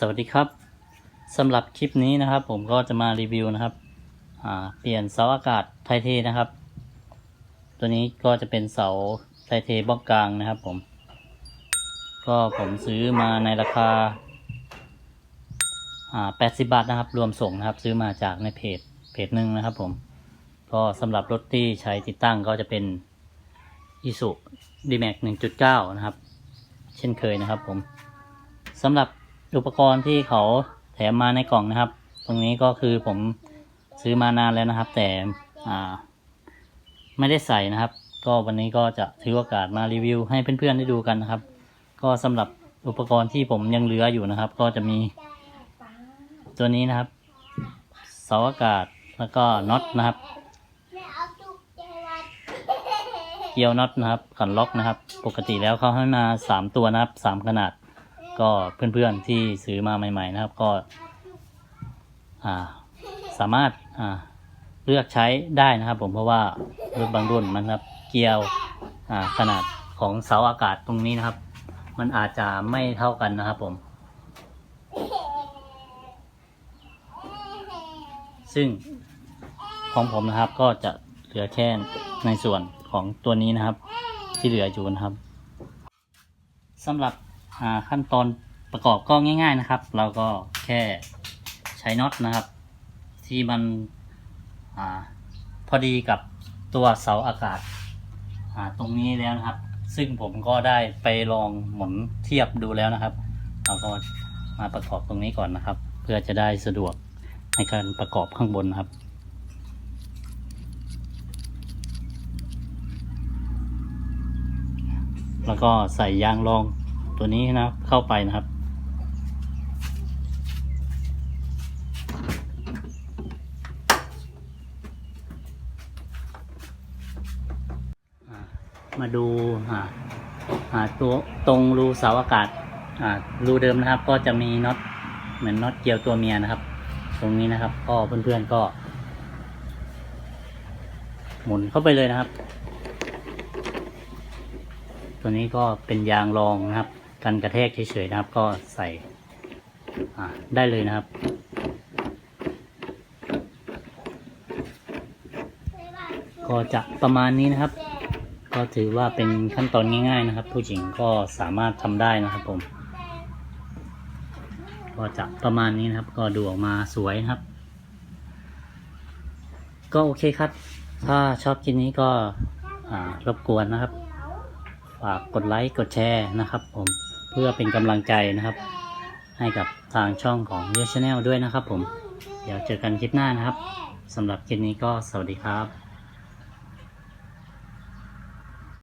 สวัสดีครับสำหรับคลิปนี้นะครับ ผมก็จะมารีวิวนะครับเปลี่ยนเสาอากาศไทเทนะครับ ตัวนี้ก็จะเป็นเสาไทเทบล็อกกลางนะครับ ผม ก็ผมซื้อมาในราคาา80 บาทนะครับ รวมส่งนะครับ ซื้อมาจากในเพจเพจหนึ่งนะครับ ผม ก็สำหรับรถที่ใช้ติดตั้งก็จะเป็น i s u d m a x 1.9 นะครับ เช่นเคยนะครับ ผมสำหรับ อุปกรณ์ที่เขาแถมมาในกล่องนะครับ ตรงนี้ก็คือผมซื้อมานานแล้วนะครับ แต่อ่าไม่ได้ใส่นะครับ ก็วันนี้ก็จะถือโอกาสมารีวิว ให้เพื่อนๆได้ดูกันนะครับ ก็สำหรับอุปกรณ์ที่ผมยังเหลืออยู่นะครับ ก็จะมีตัวนี้นะครับเสาอากาศแล้วก็น็อตนะครับ เกียวน็อตนะครับขันล็อกนะครับ ปกติแล้วเขาให้มาสามตัวนะครับสามขนาด ก็เพื่อนๆที่ซื้อมาใหม่ ๆ นะครับ ก็าสามารถาเลือกใช้ได้นะครับ ผมเพราะว่ารถบางรุ่นมันครับเกียวขนาดของเสาอากาศตรงนี้นะครับ มันอาจจะไม่เท่ากันนะครับ ผม ซึ่งของผมนะครับก็จะเหลือแค่ในส่วนของตัวนี้นะครับ ที่เหลืออยู่นะครับสำหรับ ขั้นตอนประกอบก็ง่าย ๆนะครับ เราก็แค่ใช้น็อตนะครับ ที่มันอพอดีกับตัวเสาอากาศาตรงนี้แล้วนะครับ ซึ่งผมก็ได้ไปลองหมุนเทียบดูแล้วนะครับ เราก็มาประกอบตรงนี้ก่อนนะครับ เพื่อจะได้สะดวกในการประกอบข้างบนนะครับแล้วก็ใส่ยางรอง ตัวนี้นะครับเข้าไปนะครับ มาดูอ่าอ่าตัวตรงรูเสาอากาศรูเดิมนะครับ ก็จะมีน็อตเหมือนน็อตเกียวตัวเมียนะครับ ตรงนี้นะครับ ก็เพื่อนๆก็หมุนเข้าไปเลยนะครับ ตัวนี้ก็เป็นยางรองนะครับ กันกระแทกเฉยๆนะครับ ก็ใส่ได้เลยนะครับ ก็จะประมาณนี้นะครับ ก็ถือว่าเป็นขั้นตอนง่าย ๆ นะครับ ผู้หญิงก็สามารถทำได้นะครับผม ก็จะประมาณนี้นะครับ ก็ดูออกมาสวยนะครับ ก็โอเคครับ ถ้าชอบคลิปนี้ก็รบกวนนะครับ ฝากกดไลค์ กดแชร์นะครับผม พื่อเป็นกำลังใจนะครับ ให้กับทางช่องของเยชแนลด้วยนะครับผม เดี๋ยวเจอกันคลิปหน้านะครับสำหรับคลิปนี้ก็สวัสดีครับ